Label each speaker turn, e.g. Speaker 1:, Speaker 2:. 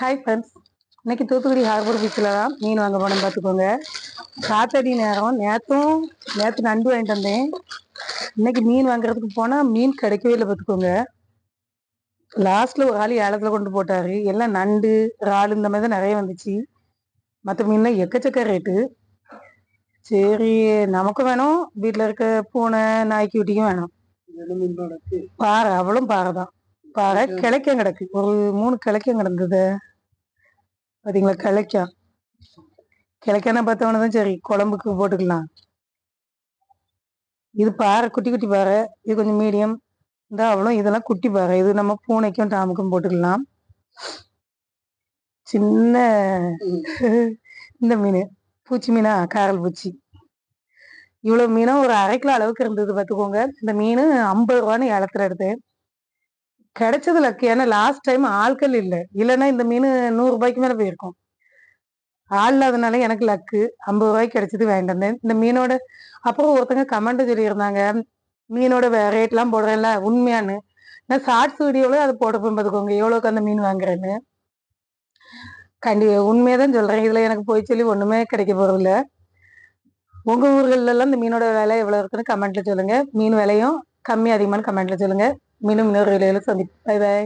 Speaker 1: Hi friends இன்னைக்கு Thoothukudi harbour பீச்சில் தான் மீன் வாங்க போனோம் பார்த்துக்கோங்க. சாத்தடி நேரம். நேற்றும் நேற்று நண்டு வாங்கிட்டு வந்தேன். இன்னைக்கு மீன் வாங்குறதுக்கு போனால் மீன் கிடைக்கவே இல்லை பார்த்துக்கோங்க. லாஸ்ட்டில் ஒரு ஆள் ஏலத்தில் கொண்டு போட்டார். எல்லாம் நண்டு இறால் இந்த மாதிரி தான் நிறைய வந்துச்சு. மற்ற மீன்லாம் எக்கச்சக்க ரேட்டு சரி நமக்கும் வேணும். வீட்டில் இருக்க பூனை நாய்க்கு குட்டிக்கும் வேணும். பாறை அவளும் பாறை தான். பாறை கிளைக்கம் கிடக்கு. ஒரு மூணு கிளைக்கம் கிடந்தது. பாத்தீங்களா கிளைக்கம் கிளைக்கான பார்த்தவன தான் சரி குழம்புக்கு போட்டுக்கலாம். இது பாறை குட்டி குட்டி பாறை இது கொஞ்சம் மீடியம். இந்த அவளும் இதெல்லாம் குட்டி பாறை இது நம்ம பூனைக்கும் டாமுக்கும் போட்டுக்கலாம். சின்ன இந்த மீன். பூச்சி மீனா காரல் பூச்சி. இவ்வளவு மீனும் ஒரு அரை கிலோ அளவுக்கு இருந்தது பார்த்துக்கோங்க. இந்த மீன் ஐம்பது ரூபான்னு ஏலத்துல எடுத்தேன். கிடைச்சது லக்கு ஏன்னா லாஸ்ட் டைம் ஆட்கள் இல்லை. இல்லைன்னா இந்த மீன் நூறு ரூபாய்க்கு மேல போயிருக்கும். ஆள் இல்லாதனால எனக்கு லக்கு ஐம்பது ரூபாய்க்கு கிடைச்சது வேண்டாம் இந்த மீனோட அப்புறம் ஒருத்தங்க கமெண்ட் சொல்லியிருந்தாங்க. மீனோட ரேட்லாம் போடுறேன்ல உண்மையான்னு. நான் ஷார்ட்ஸ் வீடியோவில் அதை போட்டப்போ பார்த்துக்கோங்க எவ்வளோக்கு அந்த மீன் வாங்குறேன்னு. கண்டி உண்மையை தான் சொல்கிறேன் இதில் எனக்கு போய் சொல்லி ஒன்றுமே கிடைக்க போகிறதில்ல உங்கள் ஊர்களெல்லாம் இந்த மீனோட விலை எவ்வளோ இருக்குன்னு கமெண்ட்டில் சொல்லுங்கள் மீன் விலையும் கம்மி அதிகமான கமெண்ட்டில் சொல்லுங்கள் மீண்டும் இன்னொரு விலையில சந்திப்போம் பை பாய்